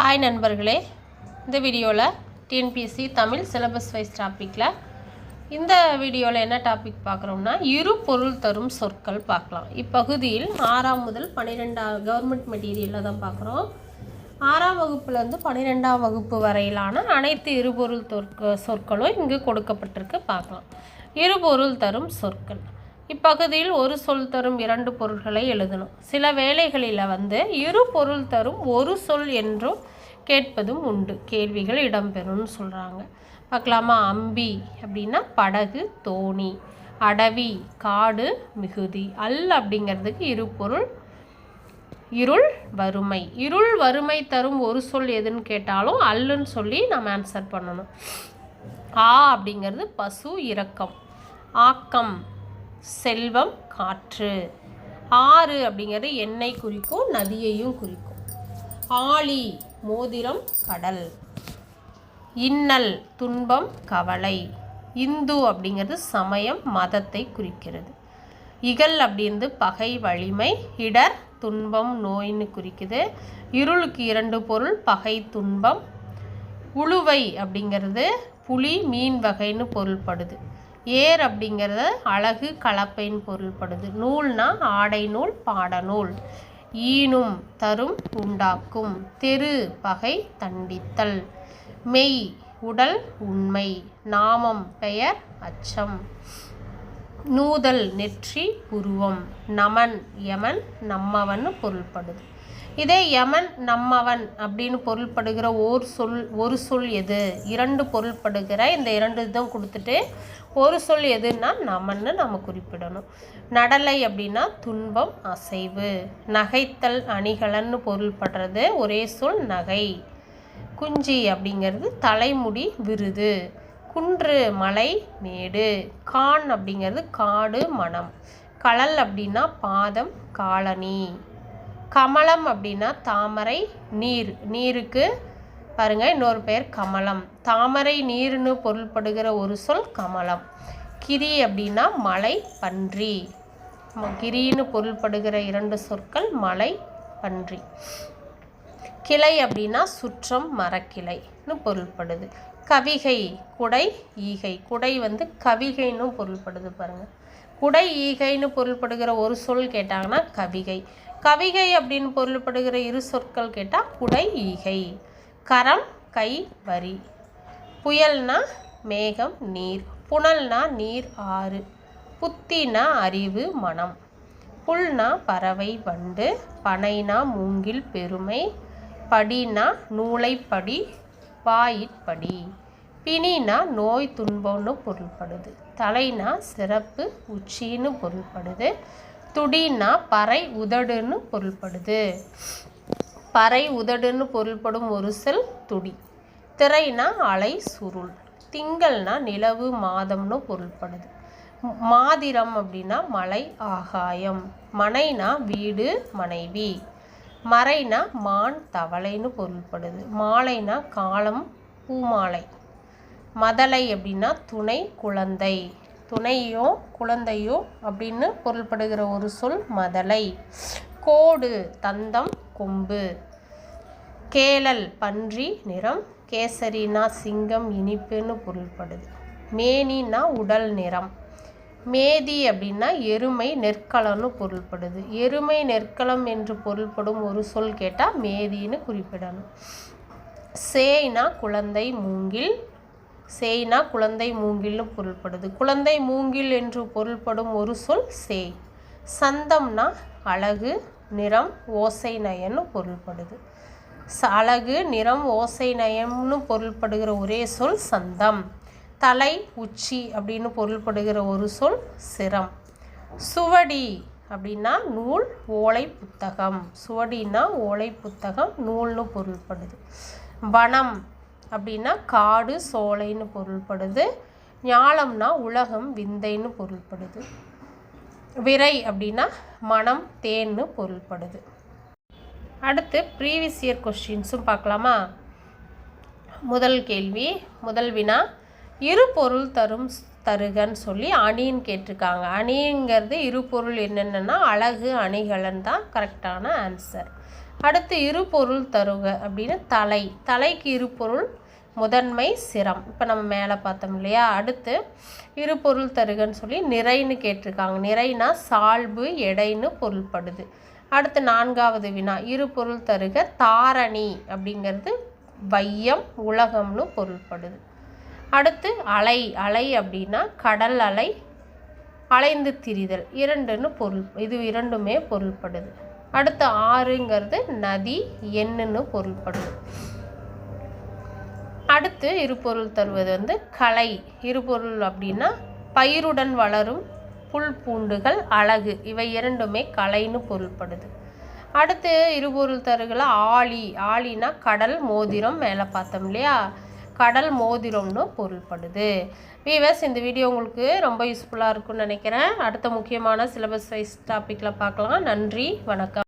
Hi நண்பர்களே. இந்த வீடியோவில் டிஎன்பிஎஸ்சி தமிழ் சிலபஸ் வைஸ் டாப்பிக்கில் இந்த வீடியோவில் என்ன டாபிக் பார்க்குறோம்னா இரு பொருள் தரும் சொற்கள் பார்க்கலாம். இப்பகுதியில் ஆறாம் முதல் பன்னிரெண்டாம் கவர்மெண்ட் மெட்டீரியலில் தான் பார்க்குறோம். ஆறாம் வகுப்புலேருந்து பன்னிரெண்டாம் வகுப்பு வரையிலான அனைத்து இருபொருள் தொற்க சொற்களும் இங்கு கொடுக்கப்பட்டிருக்கு பார்க்கலாம். இருபொருள் தரும் சொற்கள். இப்பகுதியில் ஒரு சொல் தரும் இரண்டு பொருள்களை எழுதணும். சில வேளைகளில் வந்து இரு பொருள் தரும் ஒரு சொல் என்றும் கேட்பதும் உண்டு. கேள்விகள் இடம்பெறும்னு சொல்கிறாங்க பார்க்கலாமா? அம்பி அப்படின்னா படகு தோணி அடவி காடு மிகுதி. அல் அப்படிங்கிறதுக்கு இரு பொருள் இருள் வறுமை. இருள் வறுமை தரும் ஒரு சொல் எதுன்னு கேட்டாலும் அல்லுன்னு சொல்லி நம்ம ஆன்சர் பண்ணணும். ஆ அப்படிங்கிறது பசு இரக்கம். ஆக்கம். செல்வம் காற்று. ஆறு அப்படிங்கிறது எண்ணெய் குறிக்கும் நதியையும் குறிக்கும். ஆழி மோதிரம் கடல். இன்னல் துன்பம் கவலை. இந்து அப்படிங்கிறது சமயம் மதத்தை குறிக்கிறது. இகல் அப்படின்றது பகை வலிமை இடர் துன்பம் நோயின்னு குறிக்குது. இருளுக்கு இரண்டு பொருள் பகை துன்பம். உழுவை அப்படிங்கிறது புலி மீன் வகைன்னு பொருள்படுது. ஏர் அப்படிங்கிறது அழகு கலப்பைன்னு பொருள்படுது. நூல்னா ஆடை நூல் பாடநூல் ஈனும் தரும் உண்டாக்கும். தெரு பகை தண்டித்தல். மெய் உடல் உண்மை. நாமம் பெயர் அச்சம். நூதல் நெற்றி உருவம். நமன் யமன் நம்மவன்னு பொருள்படுது. இதே யமன் நம்மவன் அப்படின்னு பொருள்படுகிற ஓர் சொல் ஒரு சொல் எது? இரண்டு பொருள்படுகிற இந்த இரண்டு இதும் கொடுத்துட்டு ஒரு சொல் எதுன்னா நமன்னு நம்ம குறிப்பிடணும். நடலை அப்படின்னா துன்பம் அசைவு. நகைத்தல் அணிகலன்னு பொருள்படுறது ஒரே சொல் நகை. குஞ்சி அப்படிங்கிறது தலைமுடி விருது. குன்று மலை மேடு. கான் அப்படிங்கிறது காடு மனம். கலல் அப்படின்னா பாதம் காலனி கமலம் அப்படின்னா தாமரை நீர். நீருக்கு பாருங்க இன்னொரு பெயர் கமலம். தாமரை நீர்னு பொருள்படுகிற ஒரு சொல் கமலம். கிரி அப்படின்னா மலை பன்றி. கிரின்னு பொருள்படுகிற இரண்டு சொற்கள் மலை பன்றி. கிளை அப்படின்னா சுற்றம் மரக்கிளைன்னு பொருள்படுது. கவிகை குடை ஈகை. குடை வந்து கவிகைன்னு பொருள்படுது பாருங்க. குடை ஈகைன்னு பொருள்படுகிற ஒரு சொல் கேட்டாங்கன்னா கவிகை. கவிகை அப்படின்னு பொருள்படுகிற இரு சொற்கள் கேட்டால் குடை ஈகை. கரம் கை வரி. புயல்னா மேகம் நீர். புனல்னா நீர் ஆறு. புத்தினா அறிவு மனம். புல்னா பறவை வண்டு. பனைனா மூங்கில் பெருமை. படினா நூலைப்படி வாயிற்படி. பிணினா நோய் துன்பம்னு பொருள்படுது. தலைனா சிறப்பு உச்சின்னு பொருள்படுது. துடினா பறை உதடுன்னு பொருள்படுது. பறை உதடுன்னு பொருள்படும் ஒரு சொல் துடி. திரைனா அலை சுருள். திங்கள்னா நிலவு மாதம்னு பொருள்படுது. மாதிரம் அப்படின்னா மலை ஆகாயம். மனைனா வீடு மனைவி. மறைனா மான் தவளைன்னு பொருள்படுது. மாலைனா காலம் பூமாலை. மதலை அப்படின்னா துணை குழந்தை. துணையோ குழந்தையோ அப்படின்னு பொருள்படுகிற ஒரு சொல் மதலை. கோடு தந்தம் கொம்பு. கேளல் பன்றி நிறம். கேசரினா சிங்கம் இனிப்புன்னு பொருள்படுது. மேனினா உடல் நிறம். மேதி அப்படின்னா எருமை நெற்களம்னு பொருள்படுது. எருமை நெற்களம் என்று பொருள்படும் ஒரு சொல் கேட்டால் மேதின்னு குறிப்பிடணும். சேய்னா குழந்தை மூங்கில் சேய்னா குழந்தை மூங்கில்னு பொருள்படுது. குழந்தை மூங்கில் என்று பொருள்படும் ஒரு சொல் சேய். சந்தம்னா அழகு நிறம் ஓசை நயன்னு பொருள்படுது. அழகு நிறம் ஓசை நயம்னு பொருள்படுகிற ஒரே சொல் சந்தம். தலை உச்சி அப்படின்னு பொருள்படுகிற ஒரு சொல் சிரம். சுவடி அப்படின்னா நூல் ஓலை புத்தகம். சுவடின்னா ஓலை புத்தகம் நூல்னு பொருள்படுது. வனம் அப்படின்னா காடு சோலைன்னு பொருள்படுது. ஞாலம்னா உலகம் விந்தைன்னு பொருள்படுது. விரை அப்படின்னா மனம் தேன்னு பொருள்படுது. அடுத்து ப்ரீவியஸ் இயர் கொஸ்டின்ஸும் பார்க்கலாமா? முதல் கேள்வி முதல் வினா இரு பொருள் தரும் தருகன்னு சொல்லி அணின்னு கேட்டிருக்காங்க. அணிங்கிறது இரு பொருள் என்னென்னா அழகு அணிகலன் தான் கரெக்டான ஆன்சர் அடுத்து இரு பொருள் தருக அப்படின்னு தலை. தலைக்கு இரு பொருள் முதன்மை சிரம். இப்போ நம்ம மேலே பார்த்தோம் இல்லையா? அடுத்து இரு பொருள் தருகன்னு சொல்லி நிறைன்னு கேட்டிருக்காங்க. நிறைனா சால்பு எடைன்னு பொருள்படுது. அடுத்து நான்காவது வினா. இரு பொருள் தருக தாரணி அப்படிங்கிறது வையம் உலகம்னு பொருள்படுது. அடுத்து அலை. அலை அப்படின்னா கடல் அலை அலைந்து திரிதல். இரண்டுன்னு பொருள் இது இரண்டுமே பொருள்படுது. அடுத்து ஆறுங்கிறது நதி எண்ணுன்னு பொருள்படுது அடுத்து இருபொருள் தருவது வந்து கலை. இருபொருள் அப்படின்னா பயிருடன் வளரும் புல் பூண்டுகள் அழகு. இவை இரண்டுமே கலைன்னு பொருள்படுது. அடுத்து இருபொருள் தருகளை ஆழி. ஆழினா கடல் மோதிரம் மேலே பார்த்தோம் இல்லையா? கடல் மோதிரம்னு பொருள்படுது. வீவர்ஸ் இந்த வீடியோ உங்களுக்கு ரொம்ப யூஸ்ஃபுல்லாக இருக்கும்னு நினைக்கிறேன். அடுத்த முக்கியமான சிலபஸ் வைஸ் டாப்பிக்கில் பார்க்கலாம். நன்றி வணக்கம்.